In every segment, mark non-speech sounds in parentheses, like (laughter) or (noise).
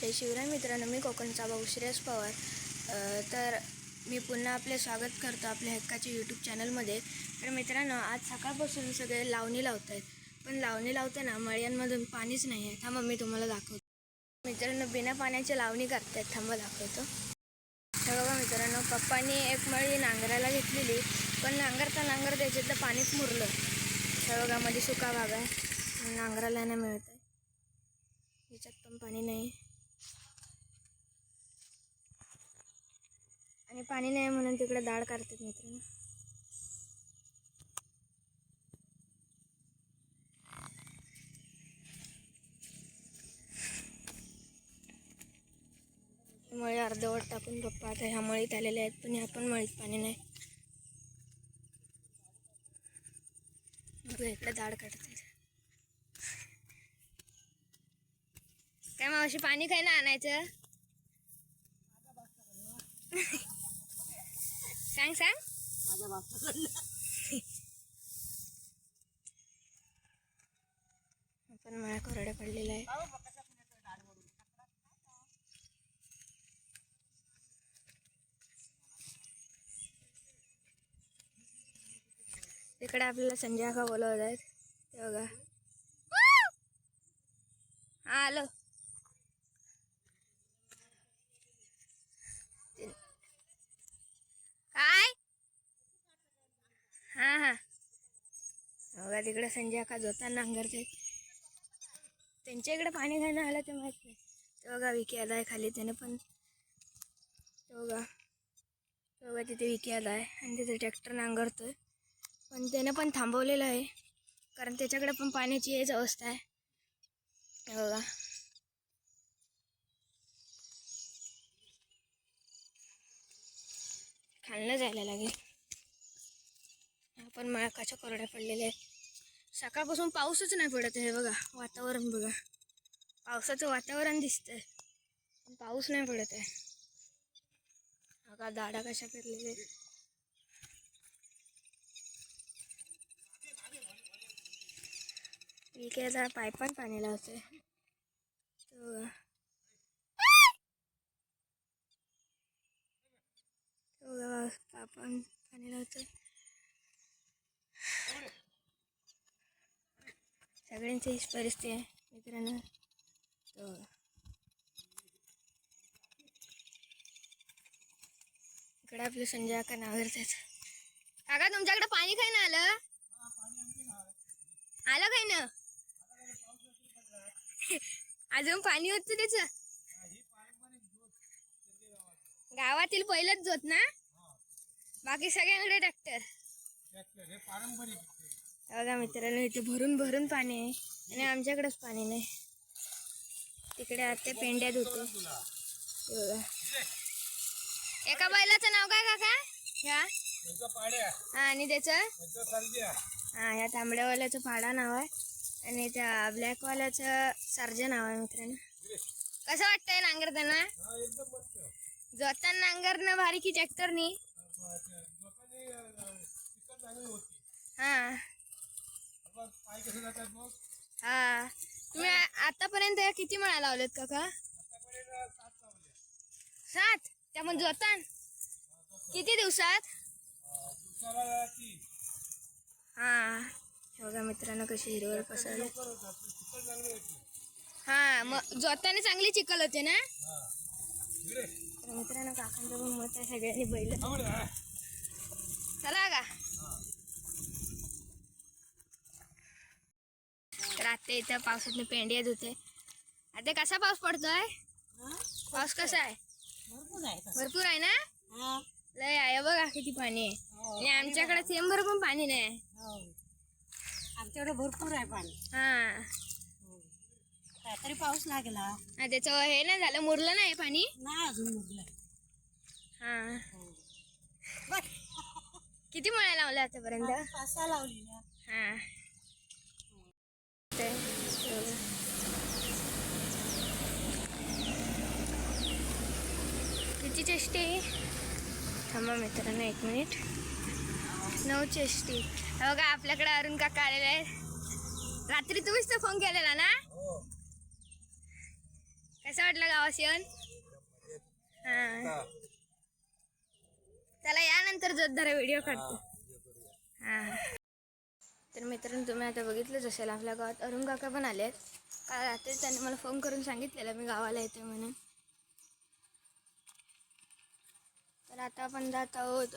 जय शिवराय मित्रांनो मी कोकणचा भाऊ श्रेयस पवार तर मी पुन्हा आपले स्वागत करतो आपल्या हक्काच्या यूट्यूब चॅनलमध्ये. तर मित्रांनो आज सकाळपासून सगळे लावणी लावत आहेत पण लावणी लावताना मळ्यांमधून पाणीच नाही आहे. थांबा मी तुम्हाला दाखवतो. मित्रांनो बिना पाण्याची लावणी करतायत. थांबा दाखवतो. तर बघा मित्रांनो पप्पांनी एक मळी नांगरायला घेतलेली. पण नांगरता नांगर त्याच्यातलं पाणीच मुरलं. तर बघा मध्ये सुका भाग आहे. नांगराला नाही मिळत आहे याच्यात पण पाणी नाही. आणि पाणी नाही म्हणून तिकडे डाळ काढतात मित्रांनो. मळी अर्धवट टाकून पप्पा आता ह्या मळीत आलेल्या आहेत पण ह्या पण मळीत पाणी नाही. बघा इकडे दाड काढतात काय मावशी पाणी काय ना आणायचं? सांग सांग. माझ्या बापाकडनं. पण मला कोरडे पडलेला आहे. इकडे आपल्याला संजय का बोलवत आहेत. बघा. हा आलो ते- काय हा हा बघा तिकडे संजय का जोताना नांगरते. त्यांच्या इकडे पाणी घालणं आलं ते माहीत नाही. तो बघा विकी आला आहे खाली त्याने पण तो बघा. तो बघा तिथे विकी आला आहे आणि तिथे ट्रॅक्टर नांगरतोय. पण त्याने पण थांबवलेलं आहे. कारण त्याच्याकडे पण पाण्याची हेच अवस्था आहे. बघा. खालनं जायला लागेल. आपण मळकाच्या कोरड्या पडलेल्या आहेत? सकाळपासून पाऊसच नाही पडत आहे बघा वातावरण बघा. पावसाचं वातावरण दिसतंय पण पाऊस नाही पडत आहे. बघा दाडा कशा पेरलेले इकडे जरा पायपान पाणी लावते. तो पायपान पाणी लावतोय सगळ्यांची हीच परिस्थिती आहे मित्रांनो. हो. तर इकडे आपलं संजय का नावरतात काका तुमच्याकडे पाणी काही ना आलं? आलं काय ना? अजून पाणी होत त्याच? गावातील पहिलंच जोत ना? बाकी सगळ्यांकडे ट्रॅक्टर. बघा मित्रांनो इथे भरून भरून पाणी आहे आणि आमच्याकडेच पाणी नाही. तिकडे आता पेंड्या धुतो. बघा. एका बैलाचं नाव काय काका? ह्या? हा आणि त्याचं? हा ह्या तांबड्यावाल्याचं पाडा नाव आहे. आणि त्या ब्लॅकवाल्याचं सर्जा नाव आहे मित्रांनो. कसं वाटतंय नांगरताना जोताना नांगरणं भारी की ट्रॅक्टरनी हा. हा. तुम्ही आतापर्यंत किती मळा लावलेत काका? सात त्यामध्ये जोतान? किती दिवसात? हा. हे बघा मित्रांनो कशी हिरवळ पसरली. हा मग जोताने चांगली चिकल होते ना? तर मित्रांनो काकांचं पण मत आहे सगळ्यांनी बैल चला का तर आता इथं पावसातनं पेंडी येत होते आता कसा पाऊस पडतोय? पाऊस कसा आहे? भरपूर आहे ना? हा. लय आहे बघा किती पाणी आहे. हो. आणि आमच्याकडे थेंबर पण पाणी नाही. हो. आमच्याकडे भरपूर आहे पाणी. हा. हो. काहीतरी पाऊस लागला. त्याचं हे नाही झालं मुरलं नाही पाणी? नाही अजून मुरलं. हा. किती मळ्या लावल्या आतापर्यंत? लावलेल्या. हा. ते किती चेष्टी? थांबा मित्रांनो एक मिनिट. नऊ चेष्टी. बघा आपल्याकडे अरुण काका आलेले आहेत. रात्री तुम्हीच तर फोन केलेला ना? कसं वाटलं गावास येऊन? हा. त्याला यानंतर जोरदार व्हिडिओ काढतो. हा. तर मित्रांनो तुम्ही आता बघितलंच असेल आपल्या गावात अरुण काका पण आले आहेत काल रात्री त्यांनी मला फोन करून सांगितलेलं मी गावाला येते म्हणून. तर आता आपण जात आहोत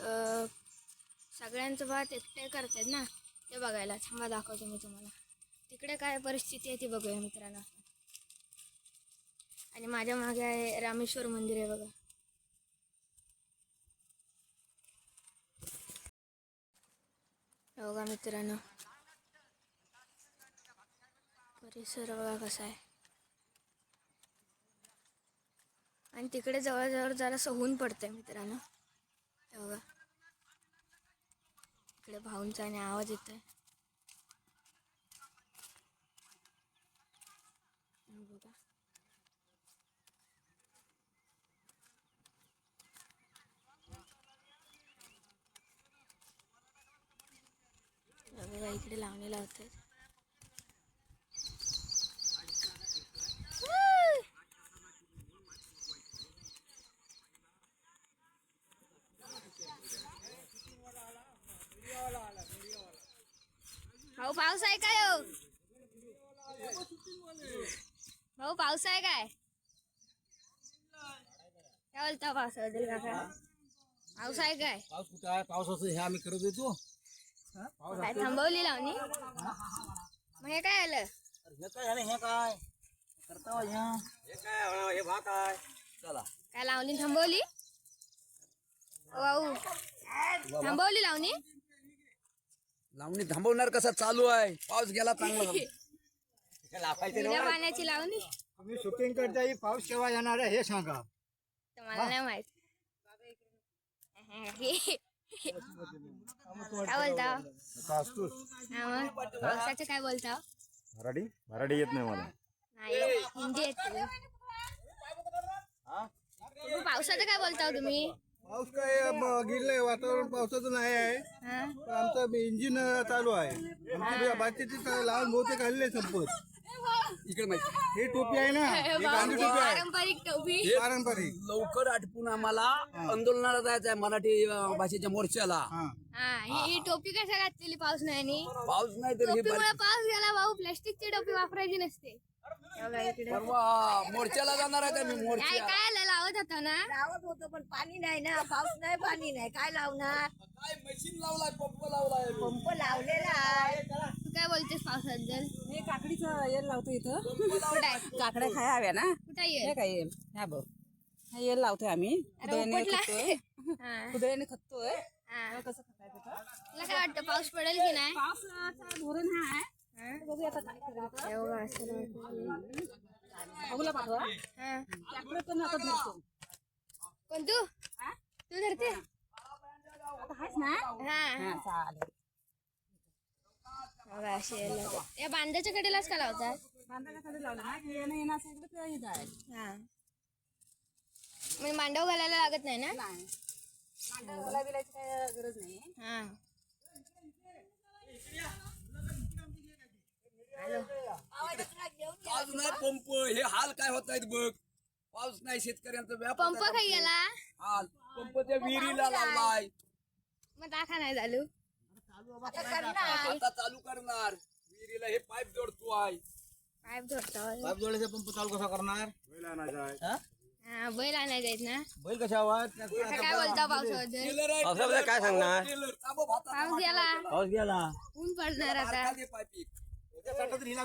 सगळ्यांचं भात एकटे करतात ना ते बघायला. थांबा दाखवतो मी तुम्हाला. तिकडे काय परिस्थिती आहे ती बघूया मित्रांनो आणि माझ्या मागे आहे रामेश्वर मंदिर आहे बघा. बघा मित्रांनो. परिसर बघा कसा आहे. आणि तिकडे जवळजवळ जरा ऊन पडतंय मित्रांनो. बघा. इकडे भाऊंचा आणि आवाज येतोय. बघा. बघा इकडे लावणी लावतात भाऊ पाऊस आहे काय हो भाऊ पाऊस आहे काय? काय बोलता काका? पाऊस आहे काय? पाऊस कुठं आहे? पावसाचं हे आम्ही करत काय थांबवली लावणी? मग हे काय आलं? हे काय झालं? हे काय? करता हे काय हे भात आहे. चला. काय लावणी थांबवली? थांबवली लावणी? लावणी थांबवणार कसा चालू आहे? पाऊस गेला चांगला हे (laughs) पाण्याची लावणी. तुम्ही शूटिंग करता ही पाऊस केव्हा येणार आहे हे सांगा. तर मला नाही माहीत. (laughs) काय बोलता? आता असतोच हा मग पावसाचं काय बोलता? मराठी? मराठी येत नाही मला. नाही हिंदी येते पावसाचं काय बोलता हो तुम्ही? पाऊस काय ब- गेलंय वातावरण पावसाचं नाही आहे. हा. पण आमचं इंजिन चालू आहे. आमची बाकीची लहान बहुतेक आलेले संपत. इकडे माहिती. ही टोपी आहे ना ही गांधी टोपी आहे. पारंपरिक टोपी. पारंपरिक. लवकर आटपून आम्हाला आंदोलनाला जायचं आहे मराठी अं, भाषेच्या मोर्चाला. हा. हा ही ही टोपी कशा घातलेली? पाऊस नाही पाऊस नाही तर हे टोपीमुळे पाऊस गेला भाऊ प्लास्टिकची टोपी वापरायची नसते. परवा मोर्चाला जाणार आहे आम्ही काय मोर्चा. काय आलं लावत होता ना? लावत होतो पण पाणी नाही ना. पाऊस नाही पाणी नाही. काय लावणार? काय मशीन लावलाय पंप लावलाय. पंप लावलेला आहे. काय बोलतेस पावसाबद्दल? हे काकडीचं येल लावतो इथं. कुठं आहे? काकड्या खाय हव्या ना? कुठं हे येईल काय येल ह्या बघ. हा येल लावतोय आम्ही. अरे कुदळीने उपटला. खतोय. (laughs) हा. कुदळीने खतोय. हा. कसं खतायचं? तुला काय वाटतं पाऊस पडेल की नाही? पावसाचा धोरण हा आहे. हा? बघूया आता काय करायचं हे पाठवा. हा. पण आता धरतो. कोण तू? तू धरते? आता हाच ना? हा. हा चालेल. या बांधाच्या कडेलाच का लावतात म्हणजे मांडव घालायला लागत नाही ना? गरज नाही हा पाऊस नाही पंप हे हाल काय होत आहेत बघ. पाऊस नाही शेतकऱ्यांचा व्यापार पंप खाई गेला हाल पंप त्या विहिरीला लावलाय मग दाखा नाही चालू आता चालू करणार. विहिरीला हे पाईप जोडतो आहे. पाईप धरतो पाईप जोडायचा पंप चालू कसा करणार? बैल आणायचा आहे. हा? बैल जायत ना. बैल कशा आवाज? आता काय बोलता पावसाबद्दल काय सांगणार? पाऊस गेला. पाऊस गेला. ऊन पडणार आता. त्याच्यासाठी हिला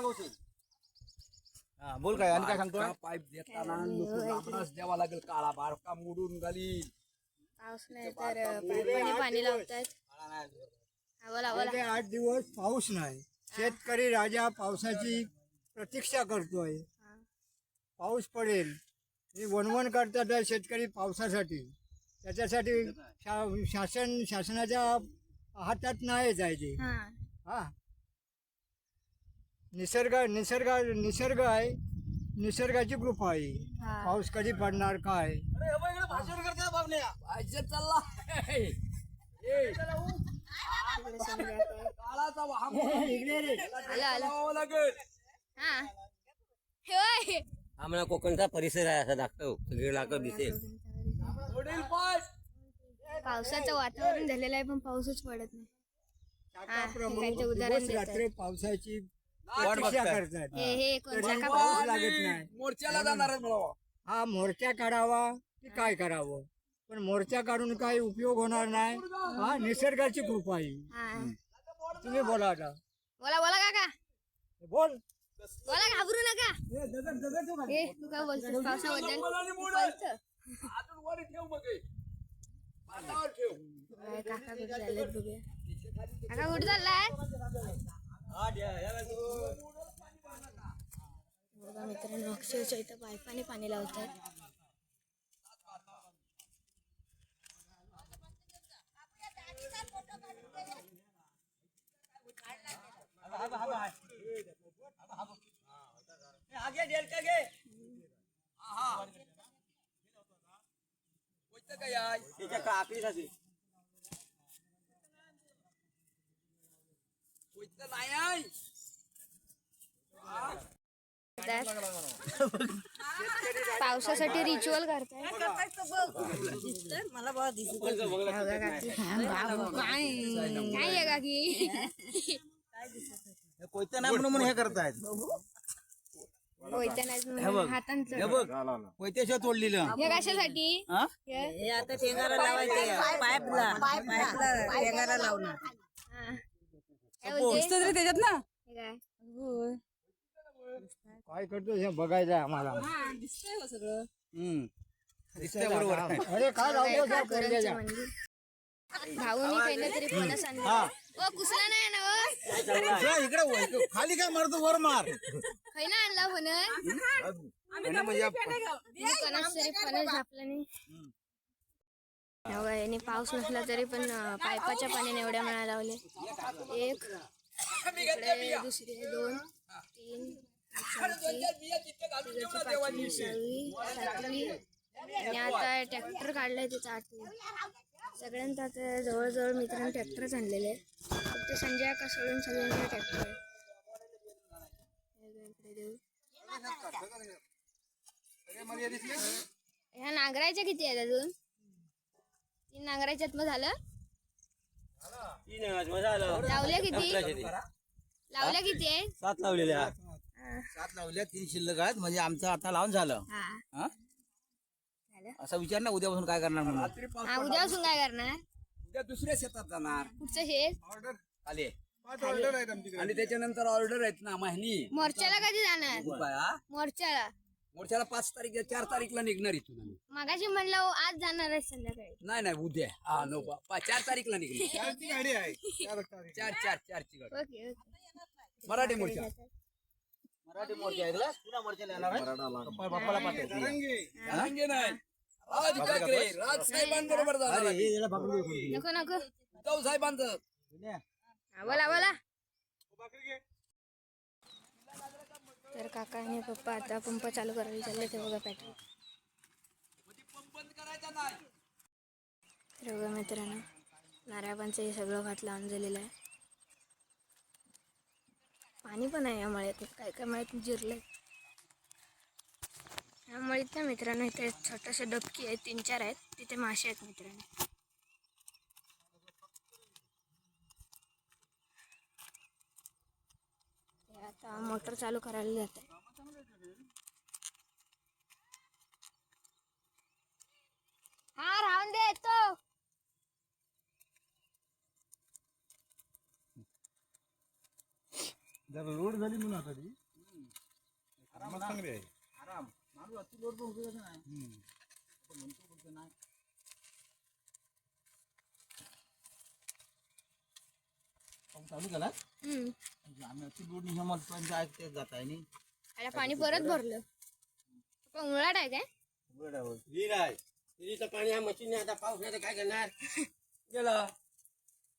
हा बोल काय आणि काय सांगतो का पाईप देताना लांबडाच द्यावा लागेल काळा बारका मोडून घाली पाऊस नाही तर पाणी पाणी लावतात गेले आठ दिवस पाऊस नाही. शेतकरी राजा पावसाची प्रतीक्षा करतोय. हा. पाऊस पडेल. हे वणवण करतात शेतकरी पावसासाठी. त्याच्यासाठी शा- शासन शासनाच्या हातात नाही जायचे. हा. हा. निसर्ग निसर्ग निसर्ग आहे. निसर्गाची कृपा आहे. हा. पाऊस कधी पडणार काय? भाषेत चालला. (laughs) इकडे संध्याकाळ. काळाचा वाहन आलं आलं लावावं लागेल हा हे होय. आम्हाला कोकणचा परिसर आहे असा दाखव. सगळे लाकड दिसेल. पावसाचं वातावरण झालेलं आहे पण पाऊसच पडत नाही. शाखाप्रमुख काय ते उदाहरण दिवस देतात. रात्र पावसाची वाट प्रतीक्षा बघताय. करतात. हे हे कोण? तरी शाखा पाऊस लागत नाही. मोर्चाला जाणार आहे मला हा मोर्चा काढावा की काय करावं? पण मोर्चा काढून काही उपयोग होणार नाही. हा निसर्गाची कृपा आहे. हा. तुम्ही बोला आता. बोला बोला काका. बोल. बोला घाबरू नका. ए तू काय बोलतोस? पावसाबद्दल. बोलतो. अजून वर ठेव मग. हे. पाटावर ठेव. काय काका कुठे चाललेत बघूया. काका कुठे चाललाय? बघा मित्रांनो अक्षरशः इथं पाईपाने पाणी लावतात. होतं का याय? त्याच्या काकडीसाठी होतं नाही आहे. पावसासाठी रिच्युअल करताय. मला बघा दिसत बघा काकी काय आहे काकी? कोयतं नाही म्हणून म्हणून हे करतायत. होईत्या नाही म्हणून हातांचं. हे बघ. कोयत्याशिवाय तोडलेलं हे कशासाठी? हा? हे? हे आता टेंगारा लावायचे. पाईपला. पाईपला टेंगारा लावणार. हा. काय बोलते? रे त्याच्यात ना. हे काय? काय करतो हे बघायचं आहे आम्हाला. दिसतंय सगळं. हम्म. दिसतंय बरोबर. आहे. अरे काय लावतो? मंदिर भाऊनी पहिलं तरी फणस आणलं ओ कुसला नाही ना ओ. जा इकडे वर. खाली काय मारतो? वर मार. खैना आणला फणस आणि म्हणजे फणस तरी फणस झापला नाही. एवढा याने पाऊस नसला तरी पण अं, पाईपाच्या पाण्याने एवढ्या म्हणा लावले. एक इकडे दुसरी दोन तीन चौथी तिघाची पाचवी सहावी सातवी. आणि आता ट्रॅक्टर काढलाय त्याचा आठवी सगळ्यांत आता जवळजवळ मित्रांनी ट्रॅक्टरच आणलेले आहे. फक्त संजय का सोडून सगळ्यांकडे ट्रॅक्टर आहे. हे. ह्या नांगरायच्या किती आहेत अजून? तीन नांगरायच्यात मग झालं? लावल्या किती? लावल्या किती आहे? सात लावलेल्या. हा. सात लावल्या तीन शिल्लक आहेत. म्हणजे आमचं आता लावून झालं. हा? झालं असा विचार ना उद्यापासून काय करणार म्हणून? रात्री पाऊस हा उद्यापासून काय करणार? उद्या दुसऱ्या शेतात जाणार. कुठचं शेत? खाली आणि त्याच्यानंतर ऑर्डर आहेत ना महिनी मोर्चाला कधी जाणार? आहे, हा? मोर्चाला. मोर्चाला पाच तारीख चार तारीखला निघणार इथून आम्ही. मगाशी म्हणलं हो, आज जाणार आहे संध्याकाळी. नाही नाही उद्या. हा नो पा- पा- चार तारीखला निघणार. गाडी आहे. चार चार चारची गाडी. Okay okay. मराठी मोर्चा. मराठी मोर्चा ऐकला पुन्हा मोर्चाला येणार आहे? पप्पाला पाठव. रांगे नाही. राज ठाकरे राज साहेबांबरोबर जाणार अरे, आम्ही. हे याला पकडून दे कोणती. नको नको. उद्धव साहेबांचं. हा, बोला बोला. तर काका आणि पप्पा आता पंप चालू करायला चालले ते बघा पेट्रोल तर बघा मित्रांनो नारळापांचं हे सगळं भात लावून झालेलं आहे. पाणी पण आहे या मळ्यात काय काय मळ्यात जिरलंय. या मळीत ना मित्रांनो इथे छोटंसं डबकी आहे तीन चार आहेत. तिथे मासे आहेत मित्रांनो. ते आता मोटर चालू करायला जात आहे. हा राहून दे येतो. चालू केला हम्म. आम्ही अति लोड नाही आम्हाला पण जाय ते जात आहे नी आता पाणी परत भरलं. पण उन्हाळ्यात आहे काय विहीर आहे विहिरीचं पाणी आहे मशीन आता पाऊस नाही तर काय करणार गेला.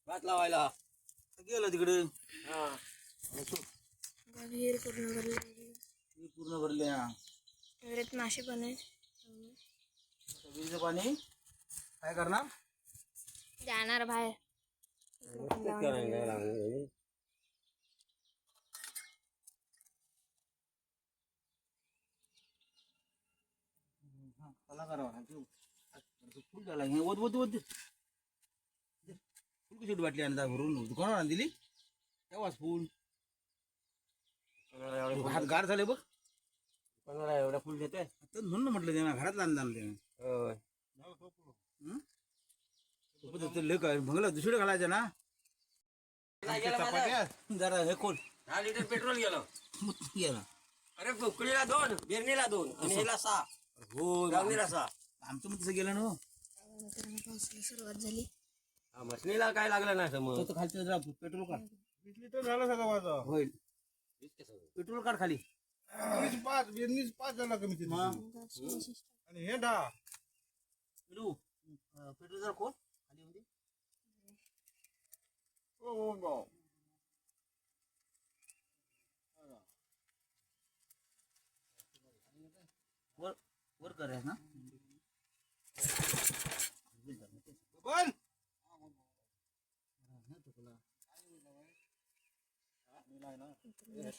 भात लावायला गेलं तिकडे हा पूर्ण भरले हा. विहिरीत मासे पण आहेत विहिरीचं पाणी. काय करणार? जाणार बाहेर. करावं. हा, फुल झाला. हे ओत ओत ओत फुल कशी वाटली आणि भरून? दुकानावर दिली? तेव्हाच फुल. हात गार झाले बघ. एवढा फुल देते म्हणून म्हटलं त्यांना घरात आणलं हं? ते लय काय भंगला दुसरीकडे घालायचं ना? जरा हे कोण दहा लिटर पेट्रोल गेलं. गेला. अरे कुकडीला दोन बिरणीला दोन आणि ह्याला सहा. हो गावणीला सहा. आमचं पण तसं गेलं ना हो. सुरुवात झाली हा, मशनीला काय लागलं नाही तो समज तो खालचं जरा पेट्रोल काढ. लिटर झालं सगळं माझं. होईल? पेट्रोल काढ खाली. वीस पाच वीस पाच झाला कमी ते. आणि हे दहा पिलू, पेट्रोल जरा खोल खाली मध्ये हो, हो, हो. वर वर कर ना.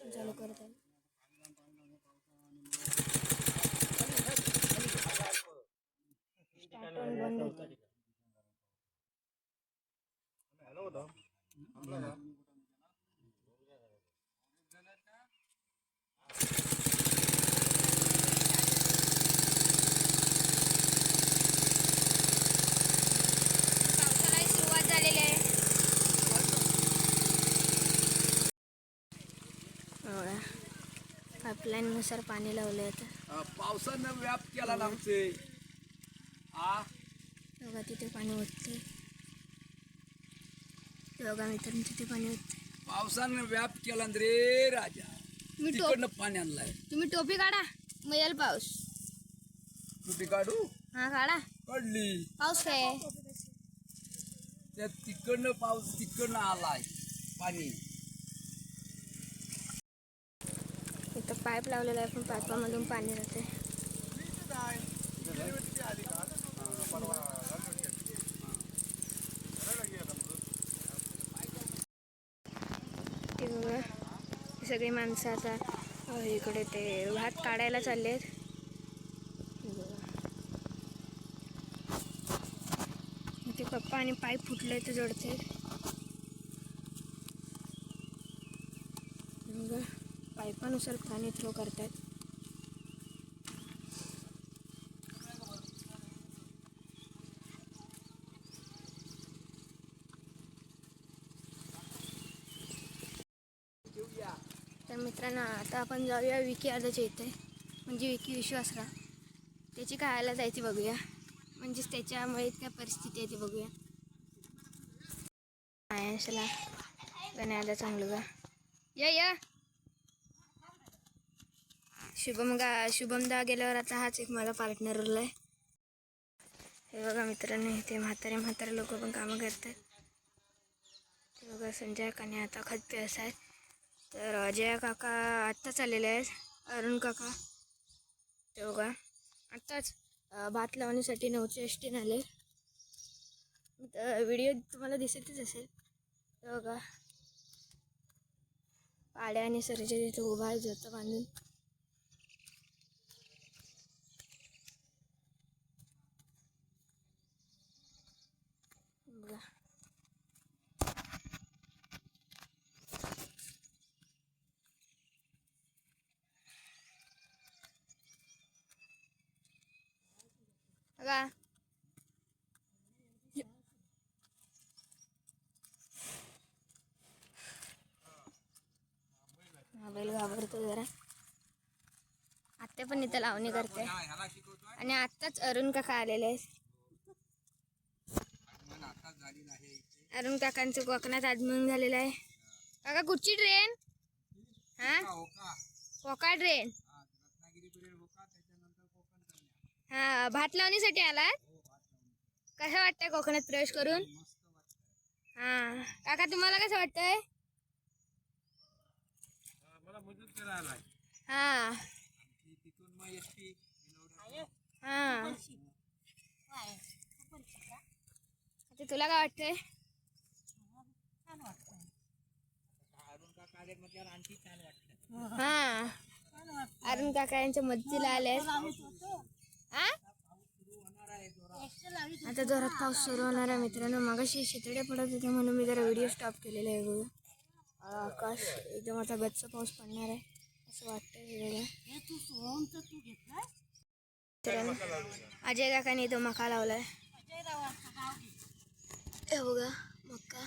चालू करत आहे On बंद होतं. पावसालाही सुरुवात झालेली आहे. पाईपलाईन नुसार पाणी लावलं आता. हा, पावसानं व्याप केला ना आमचे. बघा तिथे पाणी ओतते. बघा मित्रांनो तिथे पाणी ओतते. पावसानं व्याप केला रे राजा. तुम्ही टोप तिकडनं पाणी आणलाय. तुम्ही टोपी काढा मग येईल पाऊस. टुपी काढू? हा काढा. काढली. पाऊस काय? त्या तिकडनं पाऊस तिकडनं आलाय पाणी. इथं पाईप लावलेला आहे पण पाईपामधून पाणी जाते ते बघा सगळी माणसं आता इकडे ते भात काढायला चालले आहेत ते पप्पा आणि पाय फुटले ते जोडते. बघा पाईपानुसार पाणी थ्रो करतात तर मित्रांनो आता आपण जाऊया विकी अर्धाच्या इथे. म्हणजे विकी विश्वासरा त्याची खायला जायची बघूया. म्हणजेच त्याच्यामुळे काय परिस्थिती आहे ती बघूया. आयन्सला गण्याला चांगलं का? या या. शुभम गा शुभमदा गेल्यावर आता हाच एक मला पार्टनर उरला आहे हे बघा मित्रांनो इथे म्हातारे म्हातारे लोक पण कामं करतात. ते बघा संजय काने आता खत प्यास आहे तर अजय काका आत्ताच आलेले आहेत. अरुण काका. ते बघा. आत्ताच भात लावण्यासाठी नऊचे एष्टीन आले तर व्हिडिओ तुम्हाला दिसतच असेल. ते बघा. पाड्या आणि सरच्या तिथे उभा आहे जोतं बांधून. बघा हा बैल घाबरतो जरा आत्या पण इथं लावणी करते. आणि आत्ताच अरुण काका आलेले आहेत. अरुण काकांचं कोकणात आगमन झालेलं आहे. काका कुठची ट्रेन हा? कोका ट्रेन हा भात लावणीसाठी आलात? कसं वाटतंय कोकणात प्रवेश करून? हा. काका तुम्हाला कसं वाटतंय? हा. हा आता तुला काय वाटतंय? हा. अरुण काका यांच्या मदतीला आले आता जोरात पाऊस सुरू होणार आहे मित्रांनो. मागाशी शितड्या पडत होते म्हणून मी जरा व्हिडिओ स्टॉप केलेला आहे आकाश एकदम आता गच्च पाऊस पडणार आहे. असं वाटतं वेगळं अजय काकाने इथं मका लावलाय. हे बघा मका.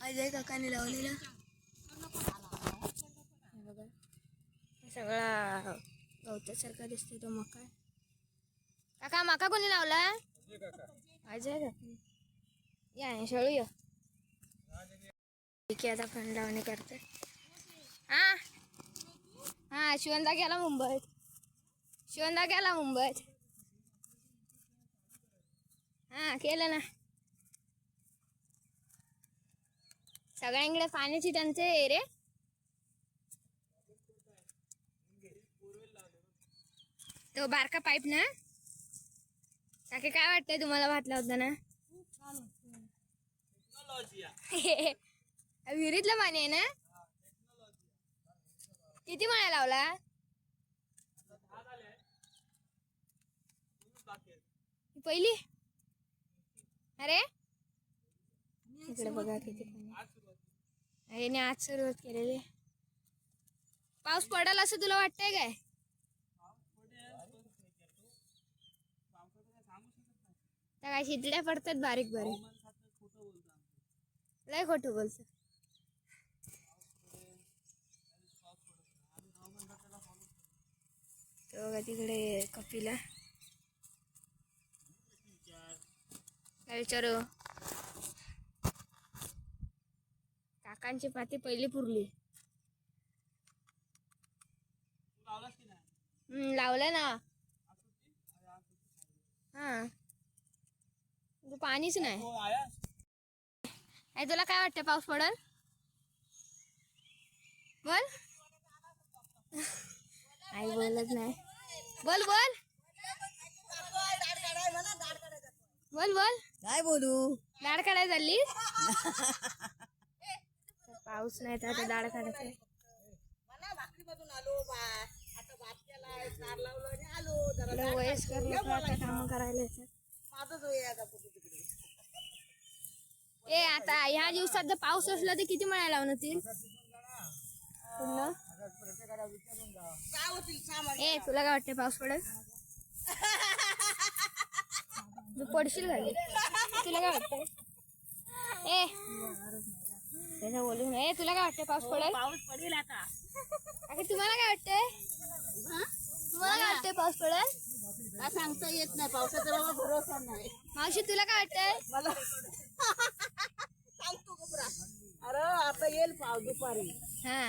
अजय काकाने लावलेला बघा. सगळा गवतासारखा दिसतोय तो मका. काका मका कोणी लावला अजय काका या शाळू या. ठीक आहे आता फंड लावणे करते. हा. हा शिवंदा गेला मुंबईत. शिवंदा गेला मुंबईत. हा केलं ना. सगळ्यांकडे पाण्याची आहे रे. तो बारका पाईप ना? काकी काय वाटतंय तुम्हाला भात लावताना (laughs) विहिरीतलं पाणी आहे ना? किती माळ्या लावला? पहिली? अरे? इकडे बघा किती पाणी आज सुरुवात केलेली. पाऊस पडेल असं तुला वाटतंय काय? त्या काय शितड्या पडतात बारीक बारीक. लय खोटं बोलत तो बघा तिकडे कपिला. काय विचारू? काकांची पाती पहिली पुरली. हम्म, लावलं ना. हा. तू पाणीच नाही. तुला काय वाटतं पाऊस पडल? बोल. आई बोलत नाही. बोल बोल. बोल बोल. काय बोलू? दाढ काढायला चालली पाऊस नाही तर आता दाढ काढायचं. वयस्कर लोक आता काम करायला येतात. ए आता ह्या दिवसात जर पाऊस असला तर किती मळ्या लावून होतील? ए तुला काय वाटतं पाऊस पडेल? तू पडशील खाली तुला काय वाटतं ए त्याचं बोलू नये तुला काय वाटतं पाऊस पडेल? पाऊस पडेल आता. काकी, तुम्हाला काय वाटतंय? तुम्हाला काय वाटतंय पाऊस पडेल? काय सांगता येत नाही. पावसाचा बाबा भरोसा नाही. मावशी तुला काय वाटतंय? मला अरे आता येईल पाव दुपारी. हा.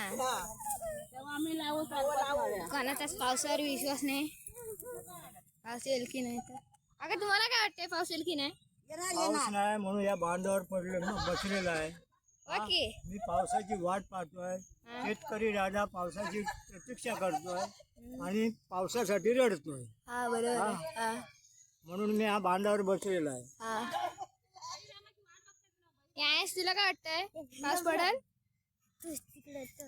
तेव्हा आम्ही लावू लावू कोणाचाच पावसावर विश्वास नाही. पाऊस येईल की नाही तर. अगं तुम्हाला काय वाटतंय पाऊस येईल की नाही? पाऊस नाही म्हणून या बांधावर पडले बसलेला आहे. ओके मी पावसाची वाट पाहतोय. शेतकरी राजा पावसाची प्रतीक्षा करतोय आणि पावसासाठी रडतोय. हा बरोबर. हा. म्हणून मी हा बांधावर बसलेला आहे. हा. यास तुला काय वाटतंय? पाऊस पडेल? Ito, sigla ito.